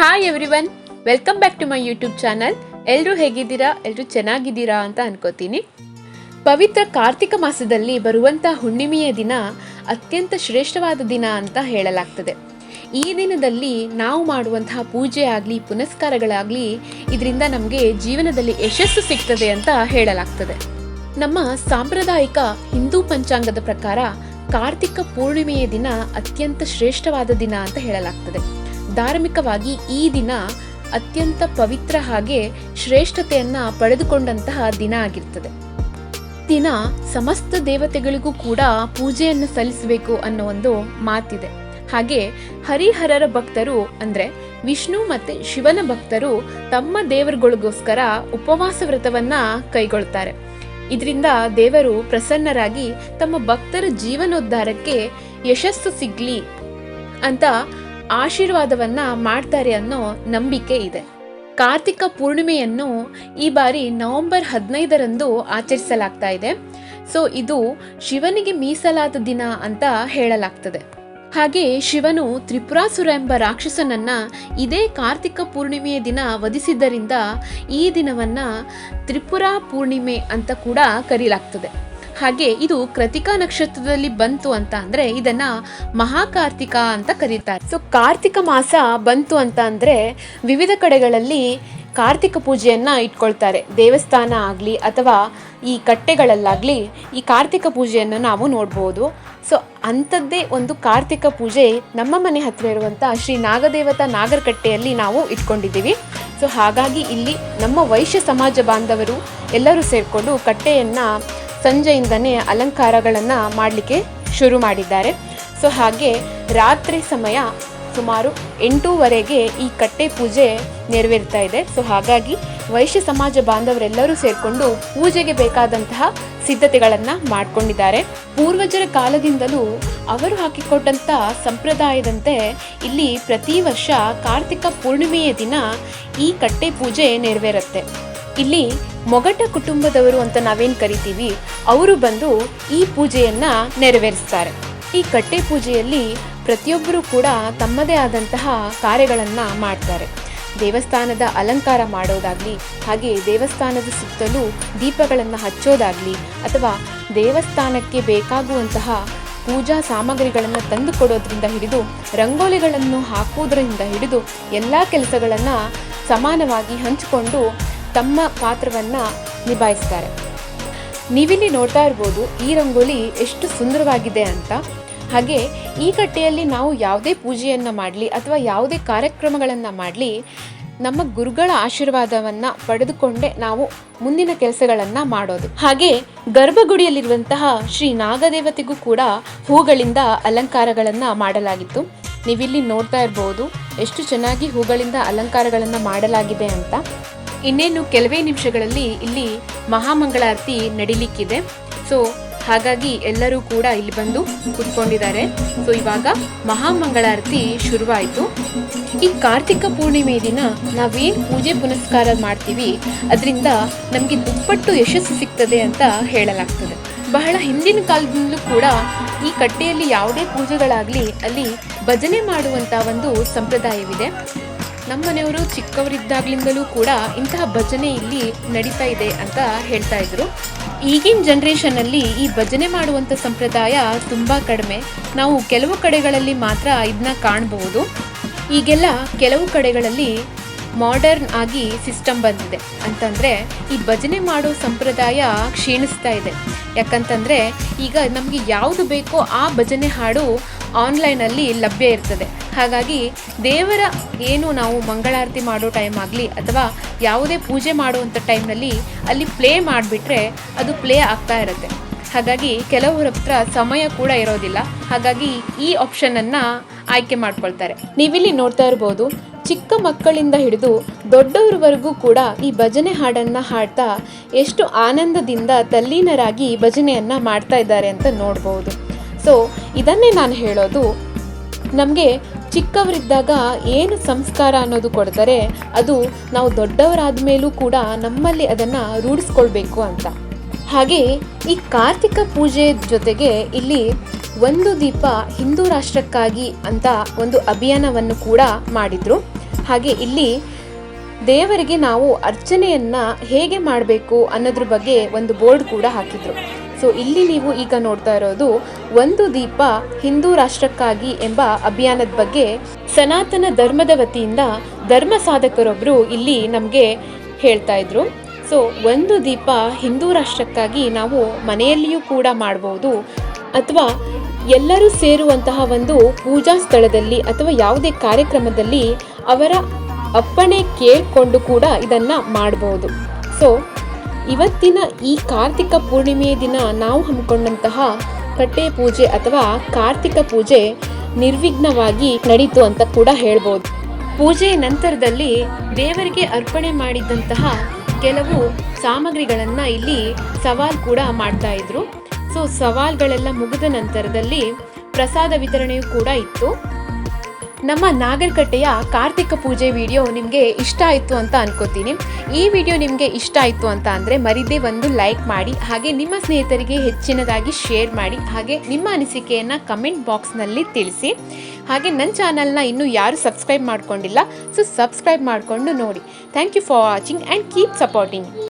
Hi everyone welcome back to my YouTube channel ಎಲ್ಲರೂ ಹೇಗಿದ್ದೀರಾ? ಎಲ್ಲರೂ ಚೆನ್ನಾಗಿದ್ದೀರಾ ಅಂತ ಅನ್ಕೋತೀನಿ. ಪವಿತ್ರ ಕಾರ್ತಿಕ ಮಾಸದಲ್ಲಿ ಬರುವಂಥ ಹುಣ್ಣಿಮೆಯ ದಿನ ಅತ್ಯಂತ ಶ್ರೇಷ್ಠವಾದ ದಿನ ಅಂತ ಹೇಳಲಾಗ್ತದೆ. ಈ ದಿನದಲ್ಲಿ ನಾವು ಮಾಡುವಂತಹ ಪೂಜೆ ಆಗಲಿ, ಪುನಸ್ಕಾರಗಳಾಗಲಿ ಇದರಿಂದ ನಮಗೆ ಜೀವನದಲ್ಲಿ ಯಶಸ್ಸು ಸಿಗ್ತದೆ ಅಂತ ಹೇಳಲಾಗ್ತದೆ. ನಮ್ಮ ಸಾಂಪ್ರದಾಯಿಕ ಹಿಂದೂ ಪಂಚಾಂಗದ ಪ್ರಕಾರ ಕಾರ್ತಿಕ ಪೂರ್ಣಿಮೆಯ ದಿನ ಅತ್ಯಂತ ಶ್ರೇಷ್ಠವಾದ ದಿನ ಅಂತ ಹೇಳಲಾಗ್ತದೆ. ಧಾರ್ಮಿಕವಾಗಿ ಈ ದಿನ ಅತ್ಯಂತ ಪವಿತ್ರ ಹಾಗೆ ಶ್ರೇಷ್ಠತೆಯನ್ನ ಪಡೆದುಕೊಂಡಂತಹ ದಿನ ಆಗಿರ್ತದೆ. ದಿನ ಸಮಸ್ತ ದೇವತೆಗಳಿಗೂ ಕೂಡ ಪೂಜೆಯನ್ನು ಸಲ್ಲಿಸಬೇಕು ಅನ್ನೋ ಒಂದು ಮಾತಿದೆ. ಹಾಗೆ ಹರಿಹರರ ಭಕ್ತರು ಅಂದ್ರೆ ವಿಷ್ಣು ಮತ್ತೆ ಶಿವನ ಭಕ್ತರು ತಮ್ಮ ದೇವರುಗಳಿಗೋಸ್ಕರ ಉಪವಾಸ ವ್ರತವನ್ನ ಕೈಗೊಳ್ತಾರೆ. ಇದರಿಂದ ದೇವರು ಪ್ರಸನ್ನರಾಗಿ ತಮ್ಮ ಭಕ್ತರ ಜೀವನೋದ್ಧಾರಕ್ಕೆ ಯಶಸ್ಸು ಸಿಗ್ಲಿ ಅಂತ ಆಶೀರ್ವಾದವನ್ನ ಮಾಡ್ತಾರೆ ಅನ್ನೋ ನಂಬಿಕೆ ಇದೆ. ಕಾರ್ತಿಕ ಪೂರ್ಣಿಮೆಯನ್ನು ಈ ಬಾರಿ ನವೆಂಬರ್ ಹದಿನೈದರಂದು ಆಚರಿಸಲಾಗ್ತಾ ಇದೆ. ಸೊ ಇದು ಶಿವನಿಗೆ ಮೀಸಲಾದ ದಿನ ಅಂತ ಹೇಳಲಾಗ್ತದೆ. ಹಾಗೆ ಶಿವನು ತ್ರಿಪುರಾಸುರ ಎಂಬ ರಾಕ್ಷಸನನ್ನ ಇದೇ ಕಾರ್ತಿಕ ಪೂರ್ಣಿಮೆಯ ದಿನ ವಧಿಸಿದ್ದರಿಂದ ಈ ದಿನವನ್ನ ತ್ರಿಪುರಾ ಪೂರ್ಣಿಮೆ ಅಂತ ಕೂಡ ಕರೀಲಾಗ್ತದೆ. ಹಾಗೆ ಇದು ಕೃತಿಕಾ ನಕ್ಷತ್ರದಲ್ಲಿ ಬಂತು ಅಂತ ಅಂದ್ರೆ ಇದನ್ನ ಮಹಾಕಾರ್ತಿಕ ಅಂತ ಕರೀತಾರೆ. ಸೊ ಕಾರ್ತಿಕ ಮಾಸ ಬಂತು ಅಂತ ಅಂದ್ರೆ ವಿವಿಧ ಕಡೆಗಳಲ್ಲಿ ಕಾರ್ತಿಕ ಪೂಜೆಯನ್ನ ಇಟ್ಕೊಳ್ತಾರೆ. ದೇವಸ್ಥಾನ ಆಗಲಿ ಅಥವಾ ಈ ಕಟ್ಟೆಗಳಲ್ಲಾಗಲಿ ಈ ಕಾರ್ತಿಕ ಪೂಜೆಯನ್ನು ನಾವು ನೋಡ್ಬೋದು. ಸೊ ಅಂಥದ್ದೇ ಒಂದು ಕಾರ್ತಿಕ ಪೂಜೆ ನಮ್ಮ ಮನೆ ಹತ್ತಿರ ಇರುವಂಥ ಶ್ರೀ ನಾಗದೇವತಾ ನಾಗರಕಟ್ಟೆಯಲ್ಲಿ ನಾವು ಇಟ್ಕೊಂಡಿದ್ದೀವಿ. ಸೊ ಹಾಗಾಗಿ ಇಲ್ಲಿ ನಮ್ಮ ವೈಶ್ಯ ಸಮಾಜ ಬಾಂಧವರು ಎಲ್ಲರೂ ಸೇರಿಕೊಂಡು ಕಟ್ಟೆಯನ್ನು ಸಂಜೆಯಿಂದನೇ ಅಲಂಕಾರಗಳನ್ನು ಮಾಡಲಿಕ್ಕೆ ಶುರು ಮಾಡಿದ್ದಾರೆ. ಸೊ ಹಾಗೆ ರಾತ್ರಿ ಸಮಯ ಸುಮಾರು ಎಂಟೂವರೆಗೆ ಈ ಕಟ್ಟೆ ಪೂಜೆ ನೆರವೇರ್ತಾ ಇದೆ. ಸೊ ಹಾಗಾಗಿ ವೈಶ್ಯ ಸಮಾಜ ಬಾಂಧವರೆಲ್ಲರೂ ಸೇರಿಕೊಂಡು ಪೂಜೆಗೆ ಬೇಕಾದಂತಹ ಸಿದ್ಧತೆಗಳನ್ನು ಮಾಡಿಕೊಂಡಿದ್ದಾರೆ. ಪೂರ್ವಜರ ಕಾಲದಿಂದಲೂ ಅವರು ಹಾಕಿಕೊಟ್ಟಂಥ ಸಂಪ್ರದಾಯದಂತೆ ಇಲ್ಲಿ ಪ್ರತಿ ವರ್ಷ ಕಾರ್ತಿಕ ಪೂರ್ಣಿಮೆಯ ದಿನ ಈ ಕಟ್ಟೆ ಪೂಜೆ ನೆರವೇರುತ್ತೆ. ಇಲ್ಲಿ ಮೊಗಟ ಕುಟುಂಬದವರು ಅಂತ ನಾವೇನ್ ಕರಿತೀವಿ, ಅವರು ಬಂದು ಈ ಪೂಜೆಯನ್ನ ನೆರವೇರಿಸ್ತಾರೆ. ಈ ಕಟ್ಟೆ ಪೂಜೆಯಲ್ಲಿ ಪ್ರತಿಯೊಬ್ಬರು ಕೂಡ ತಮ್ಮದೇ ಆದಂತಹ ಕಾರ್ಯಗಳನ್ನು ಮಾಡ್ತಾರೆ. ದೇವಸ್ಥಾನದ ಅಲಂಕಾರ ಮಾಡೋದಾಗ್ಲಿ, ಹಾಗೆ ದೇವಸ್ಥಾನದ ಸುತ್ತಲೂ ದೀಪಗಳನ್ನು ಹಚ್ಚೋದಾಗ್ಲಿ, ಅಥವಾ ದೇವಸ್ಥಾನಕ್ಕೆ ಬೇಕಾಗುವಂತಹ ಪೂಜಾ ಸಾಮಗ್ರಿಗಳನ್ನು ತಂದು ಕೊಡೋದ್ರಿಂದ ಹಿಡಿದು, ರಂಗೋಲಿಗಳನ್ನು ಹಾಕುವುದರಿಂದ ಹಿಡಿದು ಎಲ್ಲ ಕೆಲಸಗಳನ್ನು ಸಮಾನವಾಗಿ ಹಂಚಿಕೊಂಡು ತಮ್ಮ ಪಾತ್ರವನ್ನು ನಿಭಾಯಿಸ್ತಾರೆ. ನೀವಿಲ್ಲಿ ನೋಡ್ತಾ ಇರ್ಬೋದು ಈ ರಂಗೋಲಿ ಎಷ್ಟು ಸುಂದರವಾಗಿದೆ ಅಂತ. ಹಾಗೆ ಈ ಕಟ್ಟೆಯಲ್ಲಿ ನಾವು ಯಾವುದೇ ಪೂಜೆಯನ್ನು ಮಾಡಲಿ ಅಥವಾ ಯಾವುದೇ ಕಾರ್ಯಕ್ರಮಗಳನ್ನು ಮಾಡಲಿ ನಮ್ಮ ಗುರುಗಳ ಆಶೀರ್ವಾದವನ್ನು ಪಡೆದುಕೊಂಡೇ ನಾವು ಮುಂದಿನ ಕೆಲಸಗಳನ್ನು ಮಾಡೋದು. ಹಾಗೆ ಗರ್ಭಗುಡಿಯಲ್ಲಿರುವಂತಹ ಶ್ರೀ ನಾಗದೇವತೆಗೂ ಕೂಡ ಹೂಗಳಿಂದ ಅಲಂಕಾರಗಳನ್ನು ಮಾಡಲಾಗಿತ್ತು. ನೀವಿಲ್ಲಿ ನೋಡ್ತಾ ಇರ್ಬೋದು ಎಷ್ಟು ಚೆನ್ನಾಗಿ ಹೂಗಳಿಂದ ಅಲಂಕಾರಗಳನ್ನು ಮಾಡಲಾಗಿದೆ ಅಂತ. ಇನ್ನೇನು ಕೆಲವೇ ನಿಮಿಷಗಳಲ್ಲಿ ಇಲ್ಲಿ ಮಹಾಮಂಗಳಾರತಿ ನಡಿಲಿಕ್ಕಿದೆ. ಸೊ ಹಾಗಾಗಿ ಎಲ್ಲರೂ ಕೂಡ ಇಲ್ಲಿ ಬಂದು ಕುತ್ಕೊಂಡಿದ್ದಾರೆ. ಸೊ ಇವಾಗ ಮಹಾಮಂಗಳಾರತಿ ಶುರುವಾಯಿತು. ಈ ಕಾರ್ತಿಕ ಪೂರ್ಣಿಮೆ ದಿನ ನಾವೇನು ಪೂಜೆ ಪುನಸ್ಕಾರ ಮಾಡ್ತೀವಿ, ಅದರಿಂದ ನಮಗೆ ದುಪ್ಪಟ್ಟು ಯಶಸ್ಸು ಸಿಗ್ತದೆ ಅಂತ ಹೇಳಲಾಗ್ತದೆ. ಬಹಳ ಹಿಂದಿನ ಕಾಲದಿಂದಲೂ ಕೂಡ ಈ ಕಟ್ಟೆಯಲ್ಲಿ ಯಾವುದೇ ಪೂಜೆಗಳಾಗಲಿ ಅಲ್ಲಿ ಭಜನೆ ಮಾಡುವಂಥ ಒಂದು ಸಂಪ್ರದಾಯವಿದೆ. ನಮ್ಮ ಮನೆಯವರು ಚಿಕ್ಕವರಿದ್ದಾಗ್ಲಿಂದಲೂ ಕೂಡ ಇಂತಹ ಭಜನೆ ಇಲ್ಲಿ ನಡೀತಾ ಇದೆ ಅಂತ ಹೇಳ್ತಾ ಇದ್ರು. ಈಗಿನ ಜನ್ರೇಷನಲ್ಲಿ ಈ ಭಜನೆ ಮಾಡುವಂಥ ಸಂಪ್ರದಾಯ ತುಂಬ ಕಡಿಮೆ. ನಾವು ಕೆಲವು ಕಡೆಗಳಲ್ಲಿ ಮಾತ್ರ ಇದನ್ನ ಕಾಣಬಹುದು ಈಗೆಲ್ಲ ಕೆಲವು ಕಡೆಗಳಲ್ಲಿ ಮಾಡರ್ನ್ ಆಗಿ ಸಿಸ್ಟಮ್ ಬಂದಿದೆ. ಅಂತಂದರೆ ಈ ಭಜನೆ ಮಾಡೋ ಸಂಪ್ರದಾಯ ಕ್ಷೀಣಿಸ್ತಾ ಇದೆ. ಯಾಕಂತಂದರೆ ಈಗ ನಮಗೆ ಯಾವುದು ಬೇಕೋ ಆ ಭಜನೆ ಹಾಡು ಆನ್ಲೈನಲ್ಲಿ ಲಭ್ಯ ಇರ್ತದೆ. ಹಾಗಾಗಿ ದೇವರ ಏನು ನಾವು ಮಂಗಳಾರತಿ ಮಾಡೋ ಟೈಮ್ ಆಗಲಿ ಅಥವಾ ಯಾವುದೇ ಪೂಜೆ ಮಾಡುವಂಥ ಟೈಮ್ನಲ್ಲಿ ಅಲ್ಲಿ ಪ್ಲೇ ಮಾಡಿಬಿಟ್ರೆ ಅದು ಪ್ಲೇ ಆಗ್ತಾ ಇರುತ್ತೆ. ಹಾಗಾಗಿ ಕೆಲವರ ಹತ್ರ ಸಮಯ ಕೂಡ ಇರೋದಿಲ್ಲ. ಹಾಗಾಗಿ ಈ ಆಪ್ಷನನ್ನು ಆಯ್ಕೆ ಮಾಡ್ಕೊಳ್ತಾರೆ. ನೀವಿಲ್ಲಿ ನೋಡ್ತಾ ಇರ್ಬೋದು ಚಿಕ್ಕ ಮಕ್ಕಳಿಂದ ಹಿಡಿದು ದೊಡ್ಡವರವರೆಗೂ ಕೂಡ ಈ ಭಜನೆ ಹಾಡನ್ನು ಹಾಡ್ತಾ ಎಷ್ಟು ಆನಂದದಿಂದ ತಲ್ಲೀನರಾಗಿ ಭಜನೆಯನ್ನು ಮಾಡ್ತಾ ಇದ್ದಾರೆ ಅಂತ ನೋಡ್ಬೋದು. ಸೊ ಇದನ್ನೇ ನಾನು ಹೇಳೋದು. ನಮಗೆ ಚಿಕ್ಕವರಿದ್ದಾಗ ಏನು ಸಂಸ್ಕಾರ ಅನ್ನೋದು ಕೊಡ್ತಾರೆ, ಅದು ನಾವು ದೊಡ್ಡವರಾದ ಮೇಲೂ ಕೂಡ ನಮ್ಮಲ್ಲಿ ಅದನ್ನು ರೂಢಿಸ್ಕೊಳ್ಬೇಕು ಅಂತ. ಹಾಗೆ ಈ ಕಾರ್ತಿಕ ಪೂಜೆ ಜೊತೆಗೆ ಇಲ್ಲಿ ಒಂದು ದೀಪ ಹಿಂದೂ ರಾಷ್ಟ್ರಕ್ಕಾಗಿ ಅಂತ ಒಂದು ಅಭಿಯಾನವನ್ನು ಕೂಡ ಮಾಡಿದ್ರು. ಹಾಗೆ ಇಲ್ಲಿ ದೇವರಿಗೆ ನಾವು ಅರ್ಚನೆಯನ್ನ ಹೇಗೆ ಮಾಡಬೇಕು ಅನ್ನೋದ್ರ ಬಗ್ಗೆ ಒಂದು ಬೋರ್ಡ್ ಕೂಡ ಹಾಕಿದ್ರು. ಸೊ ಇಲ್ಲಿ ನೀವು ಈಗ ನೋಡ್ತಾ ಇರೋದು ಒಂದು ದೀಪ ಹಿಂದೂ ರಾಷ್ಟ್ರಕ್ಕಾಗಿ ಎಂಬ ಅಭಿಯಾನದ ಬಗ್ಗೆ ಸನಾತನ ಧರ್ಮದ ವತಿಯಿಂದ ಧರ್ಮ ಸಾಧಕರೊಬ್ಬರು ಇಲ್ಲಿ ನಮಗೆ ಹೇಳ್ತಾ ಇದ್ರು. ಸೊ ಒಂದು ದೀಪ ಹಿಂದೂ ರಾಷ್ಟ್ರಕ್ಕಾಗಿ ನಾವು ಮನೆಯಲ್ಲಿಯೂ ಕೂಡ ಮಾಡ್ಬೋದು. ಅಥವಾ ಎಲ್ಲರೂ ಸೇರುವಂತಹ ಒಂದು ಪೂಜಾ ಸ್ಥಳದಲ್ಲಿ ಅಥವಾ ಯಾವುದೇ ಕಾರ್ಯಕ್ರಮದಲ್ಲಿ ಅವರ ಅಪ್ಪಣೆ ಕೇಳಿಕೊಂಡು ಕೂಡ ಇದನ್ನು ಮಾಡ್ಬೋದು. ಸೊ ಇವತ್ತಿನ ಈ ಕಾರ್ತಿಕ ಪೂರ್ಣಿಮೆಯ ದಿನ ನಾವು ಹಮ್ಮಿಕೊಂಡಂತಹ ಕಟ್ಟೆ ಪೂಜೆ ಅಥವಾ ಕಾರ್ತಿಕ ಪೂಜೆ ನಿರ್ವಿಘ್ನವಾಗಿ ನಡೀತು ಅಂತ ಕೂಡ ಹೇಳ್ಬೋದು. ಪೂಜೆಯ ನಂತರದಲ್ಲಿ ದೇವರಿಗೆ ಅರ್ಪಣೆ ಮಾಡಿದ್ದಂತಹ ಕೆಲವು ಸಾಮಗ್ರಿಗಳನ್ನು ಇಲ್ಲಿ ಸವಾಲ್ ಕೂಡ ಮಾಡ್ತಾ ಇದ್ರು. ಸೊ ಸವಾಲ್ಗಳೆಲ್ಲ ಮುಗಿದ ನಂತರದಲ್ಲಿ ಪ್ರಸಾದ ವಿತರಣೆಯೂ ಕೂಡ ಇತ್ತು. ನಮ್ಮ ನಾಗರಕಟ್ಟೆಯ ಕಾರ್ತಿಕ ಪೂಜೆ ವಿಡಿಯೋ ನಿಮಗೆ ಇಷ್ಟ ಆಯಿತು ಅಂತ ಅನ್ಕೋತೀನಿ. ಈ ವಿಡಿಯೋ ನಿಮಗೆ ಇಷ್ಟ ಆಯಿತು ಅಂತ ಅಂದರೆ ಮರಿದೇ ಒಂದು ಲೈಕ್ ಮಾಡಿ, ಹಾಗೆ ನಿಮ್ಮ ಸ್ನೇಹಿತರಿಗೆ ಹೆಚ್ಚಿನದಾಗಿ ಶೇರ್ ಮಾಡಿ, ಹಾಗೆ ನಿಮ್ಮ ಅನಿಸಿಕೆಯನ್ನು ಕಮೆಂಟ್ ಬಾಕ್ಸ್ನಲ್ಲಿ ತಿಳಿಸಿ. ಹಾಗೆ ನನ್ನ ಚಾನಲ್ನ ಇನ್ನೂ ಯಾರು ಸಬ್ಸ್ಕ್ರೈಬ್ ಮಾಡ್ಕೊಂಡಿಲ್ಲ, ಸೊ ಸಬ್ಸ್ಕ್ರೈಬ್ ಮಾಡಿಕೊಂಡು ನೋಡಿ. Thank you for watching and keep supporting